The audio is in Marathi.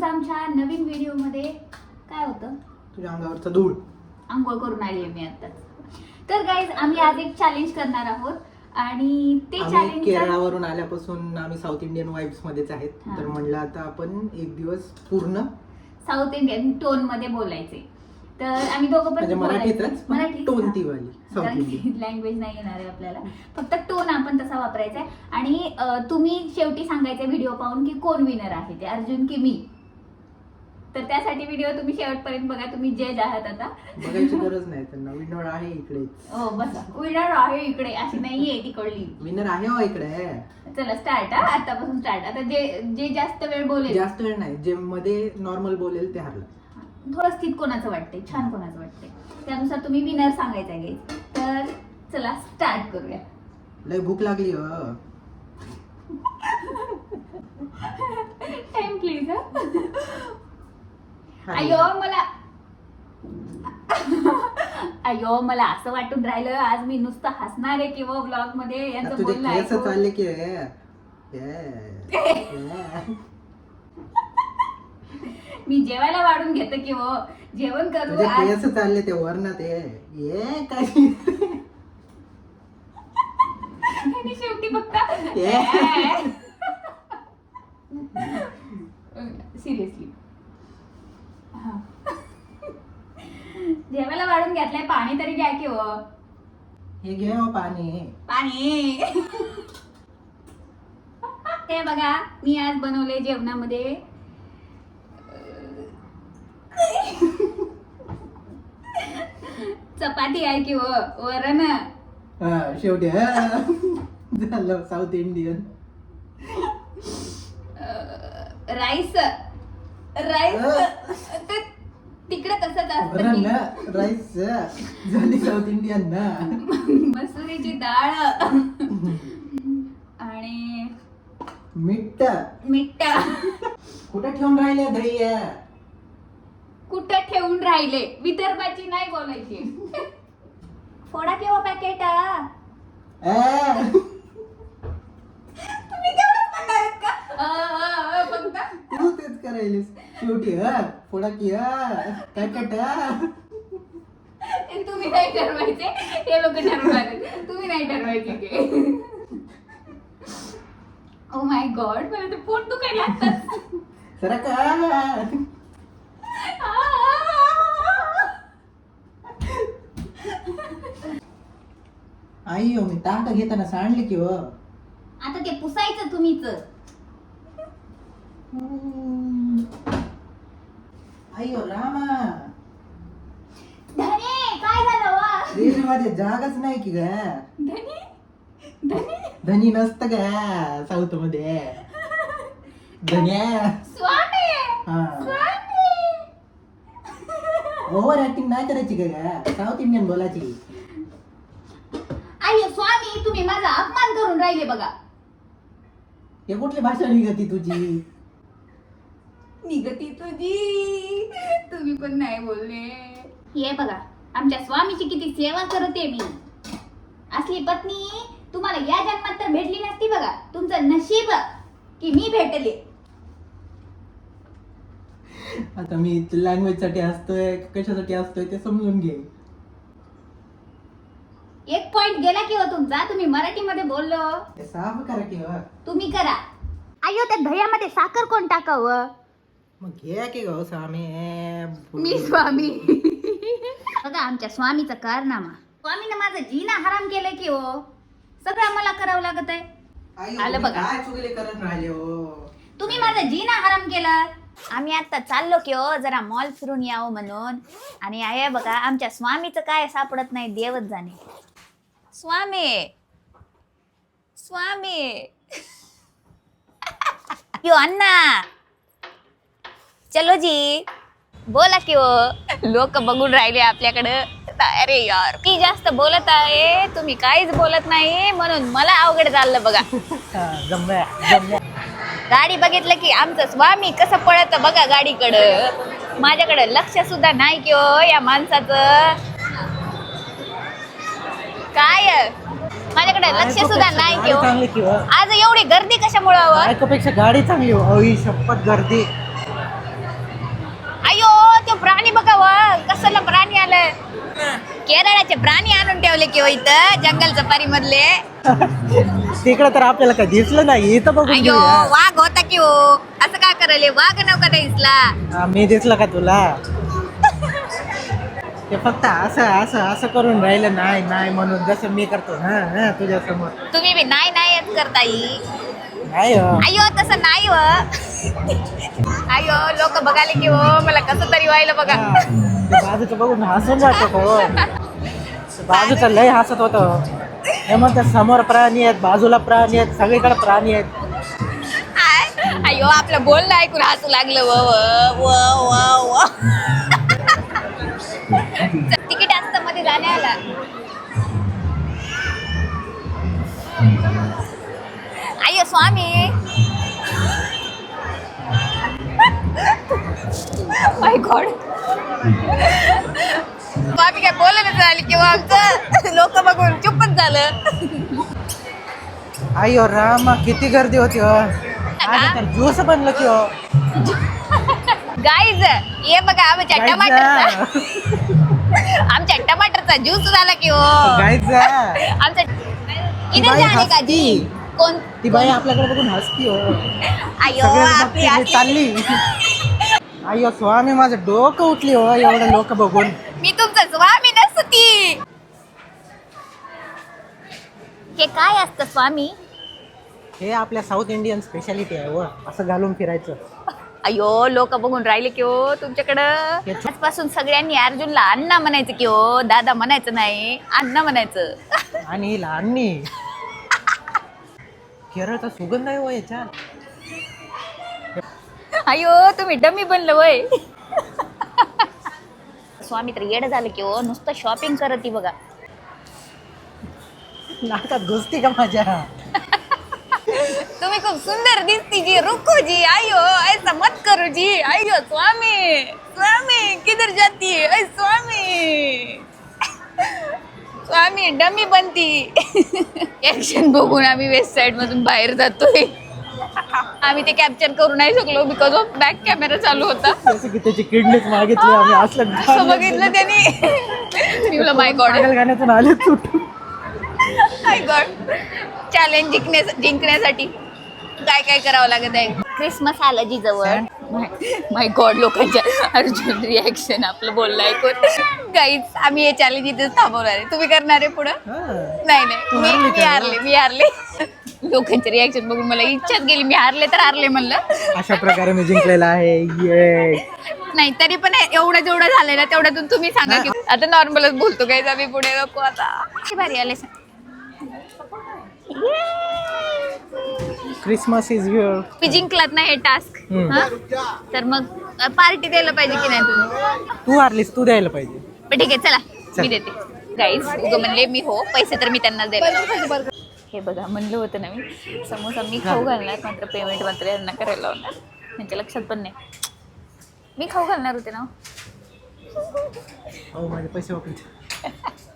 तुमचं आमच्या नवीन व्हिडिओमध्ये काय होतं? तुझ्या अंगावरचा धूळ. आंघोळ करून आली आहे मी आत्ताच. तर गाईज आम्ही आज एक चॅलेंज करणार आहोत आणि ते आम्ही चॅलेंज केरळावरून आल्यापासून आम्ही साऊथ इंडियन वाईब्स मध्येच आहेत. हा. तर म्हणलं आता आपण एक दिवस पूर्ण साऊथ इंडियन टोनमध्ये बोलायचे तर आम्ही दोघं म्हणजे पण मराठीतच पण टोन ती वाली साऊथ इंडियन लँग्वेज नाही येणार आहे आपल्याला. फक्त टोन आपण तसा वापरायचा आहे आणि अं, तुम्ही शेवटी सांगायचे व्हिडिओ पाहून की कोण विनर आहे ते. अर्जुन की मी. तर त्यासाठी व्हिडिओ तुम्ही शेवटपर्यंत बघा तुम्ही जज आहात आता. बघायची गरज नाही त्यांना. विनर आहे इकडेच हो बसा. विनर आहे इकडे अशी नाहीये तिकडली. विनर आहे हो इकडे. चला स्टार्ट हा. आतापासून स्टार्ट आता जे जे जास्त वेळ बोलेल. जास्त वेळ नाही. जे मध्ये नॉर्मल बोलेल ते हरलं. थोडं स्थित कोणाचं वाटतंय? छान कोणाचं वाटतंय? त्यानुसार तुम्ही विनर सांगायचं आहे guys. तर चला स्टार्ट करूया. लय भूक लागली हो. टाइम प्लीज अयो मला अयो मला असं वाटून राहिलं आज मी नुसतं हसणार आहे किंवा ब्लॉगमध्ये यांचं तुझे बोलणं केस ऐकून. चालले की हे. हे. मी जेवायला वाढून घेते की हो जेवण करू तुझे आज केस चालले ते वरणात ये ये काय आणि शेवटी फक्त Yeah. सिरियसली जेवायला वाढून घेतलंय पाणी तरी घ्या की हो. हे घे हो पाणी. पाणी. ते बघा मी आज बनवले जेवणामध्ये. चपाती आहे की हो वरण. हा, शेवटी हा. झालं साऊथ इंडियन. राईस. राईस. तिकडे तसंच असतं की राईस झाली साऊथ इंडियन ना. मसुरीची डाळ. आणि मीठ. मीठ. कुठे ठेवून राहिले दही? कुठं ठेवून राहिले? विदर्भाची नाही बोलायची. फोडा किंवा पॅकेट तुम्ही तेवढंच म्हणणार आहेत का? अ, अ, अ, फक्त. तू तेच करायलीस. शेवटी हा. फोडा की हा. हा ते तुम्ही नाही ठरवायचे? ते लोक ठरवणार. तुम्ही नाही ठरवायचे ते. ओ माय गॉड मला ते पोट दुखायला लागतात सरा का आई हो मी ताट घेताना सांडले की हो. आता ते पुसायचं तुम्हीच. आई हो रामा धने काय झालं वा रेल्वे मध्ये जागाच नाही की ग धने धने धनी नसत ग साऊथमध्ये धन्या स्वामी हा स्वामी ओव्हर ऍक्टिंग नाही करायची ग साऊथ इंडियन बोलायची अय्यो स्वामी तुम्ही माझा अपमान करून राहिले बघा हे कुठली भाषा निघती तुझी निगती तुझी तुम्ही पण नाही बोलले. हे बघा आमच्या स्वामीची किती सेवा करते मी. असली पत्नी तुम्हाला या जन्मात तर भेटली नसती बघा. तुमचं नशीब की मी भेटले. आता मी लँग्वेजसाठी असतोय कशासाठी असतोय ते समजून घे एक पॉइंट गेला की हो तुमचा? तुम्ही मराठीमध्ये बोललो. हे साफ करा की हो. तुम्ही करा. अयो त्या दह्यामध्ये साखर कोण टाकावं? मग घे की गो स्वामी. मी स्वामी. बघा आमच्या स्वामीचा कारनामा. स्वामीनं माझं जीना हराम केलंय की हो? सगळं मला करावं लागत आहे. आलं बघा. काय चुकले करत राहिले हो? तुम्ही माझं जीना हराम केला? आम्ही आता चाललो की हो जरा मॉल फिरून यावं म्हणून. आणि आहे बघा आमच्या स्वामीचं काय सापडत नाही देवच जाणे स्वामी! स्वामी! यो अण्णा! चलो जी. बोला की हो. लोक बघून राहिले आपल्याकडं. अरे यार मी जास्त बोलत आहे? तुम्ही काहीच बोलत नाही म्हणून मला अवघड चाललं बघा. गाडी बघितलं की आमचं स्वामी कसं पळत बघा गाडीकडं. माझ्याकडे लक्ष सुद्धा नाही की हो या माणसाचं. काय? माझ्याकडे लक्ष सुद्धा नाही की हो. की. आज एवढी गर्दी कशामुळं गाडी चांगली गर्दी प्राणी आलं केरळाचे प्राणी आणून ठेवले किंवा इथं जंगल सफारी मधले तिकडे तर आपल्याला काय दिसलं नाही इथं बघून अयो घेऊया. वाघ होता की हो. असं काय करायले? वाघ नव्हता दिसला. हा, मी दिसलं का तुला? ते फक्त असं असं असं करून राहिलं नाही नाही म्हणून जसं मी करतो हा हा तुझ्या समोर तुम्ही बी नाही नाहीच करताई. नाही हो. अयो तसं नाही व अयो लोक बघाले की हो मला कसं तरी व्हायला बघा. हा, ते बाजूचं बघून हसून जात हो. बाजूचं लय हसत होतं. हे म्हणतात समोर प्राणी आहेत बाजूला प्राणी आहेत सगळीकडे प्राणी आहेत. आय, अयो आपलं बोलणं ऐकून हसू लागलं व व व व व. तिकीट असतं मध्ये जाण्याला. अय्यो स्वामी माय गॉड स्वामी काय बोलणं झाली किंवा आमचं लोक बघून चुपच झालं अय्यो रामा किती गर्दी होती हो आता तर ज्यूस बनलं की हो गाईज ये बघा आमच्या Guys, टमाटरचा. आमच्या टमाटरचा ज्यूस झाला की हो Guys, जा. आमच्या किती का. जी कोण? ती बाई आपल्याकडे बघून हसती हो. आपली मी असली- चालली. स्वामी माझं डोकं उठली हो एवढं लोक बघून. मी तुमचा स्वामी नसती. हे काय असतं स्वामी? हे आपल्या साऊथ इंडियन स्पेशालिटी आहे व असं घालून फिरायचं. अयो लोक बघून राहिले की हो तुमच्याकडं. हे आजपासून सगळ्यांनी अर्जुनला अण्णा म्हणायचं की हो दादा म्हणायचं नाही अण्णा म्हणायचं. आणि ही लहाननी केरळचा सुगंध आहे हो याच्यात. अयो तुम्ही डमी बनलं वय. स्वामी तर येड झालं की हो नुसतं शॉपिंग करत ती बघा. नाकात घुसती का माझ्या? तुम्ही खूप सुंदर दिसती जी रुको जी आयो ऐसा मत करो जी. आयो स्वामी स्वामी किधर जाती ऐ स्वामी. स्वामी डमी बनती. ऍक्शन बघून आम्ही वेस्ट साइड मधून बाहेर जातोय. आम्ही ते कॅप्चर करू नाही शकलो बिकॉज ऑफ बॅक कॅमेरा चालू होता. जसं की त्याची किडनीच मागितली आम्ही असलं असं बघितलं त्यांनी. मी माय गॉड गाण्यातून आले माय गॉड चॅलेंज जिंकण्या जिंकण्यासाठी काय काय करावं लागत आहे? क्रिसमस आलं जी जवळ. माय गॉड लोकांच्या अर्जुन रिॲक्शन आपलं बोलणं ऐकून. काहीच आम्ही हे चॅलेंज इथेच थांबवणार आहे. तुम्ही करणार आहे पुढं? हा. नाही नाही. मी हारली मी? हारले मी हारले. लोकांचे रिॲक्शन बघून मला इच्छाच गेली. मी हारले तर हारले म्हणलं. अशा प्रकारे मी जिंकलेला आहे. ये नाही तरी पण एवढं जेवढं झालंय ना तेवढ्यातून तुम्ही सांगा की आता नॉर्मलच बोलतो काही आम्ही पुढे नको आता. किती भारी आले क्रिसमस इज हिअर तुम्ही जिंकलात ना हे टास्क हम्म. तर मग पार्टी द्यायला पाहिजे की नाही तुम्ही? तू हारलीस तू द्यायला पाहिजे. पण ठीक आहे चला. मी देते. गाईज उगं म्हणले मी हो पैसे तर मी त्यांना देणार. हे बघा म्हणलं होतं ना मी समोसा मी खाऊ घालणार मात्र पेमेंट मात्र यांना करायला लावणार. त्यांच्या लक्षात पण नाही. मी खाऊ घालणार होते ना हो? माझे पैसे वापरायचे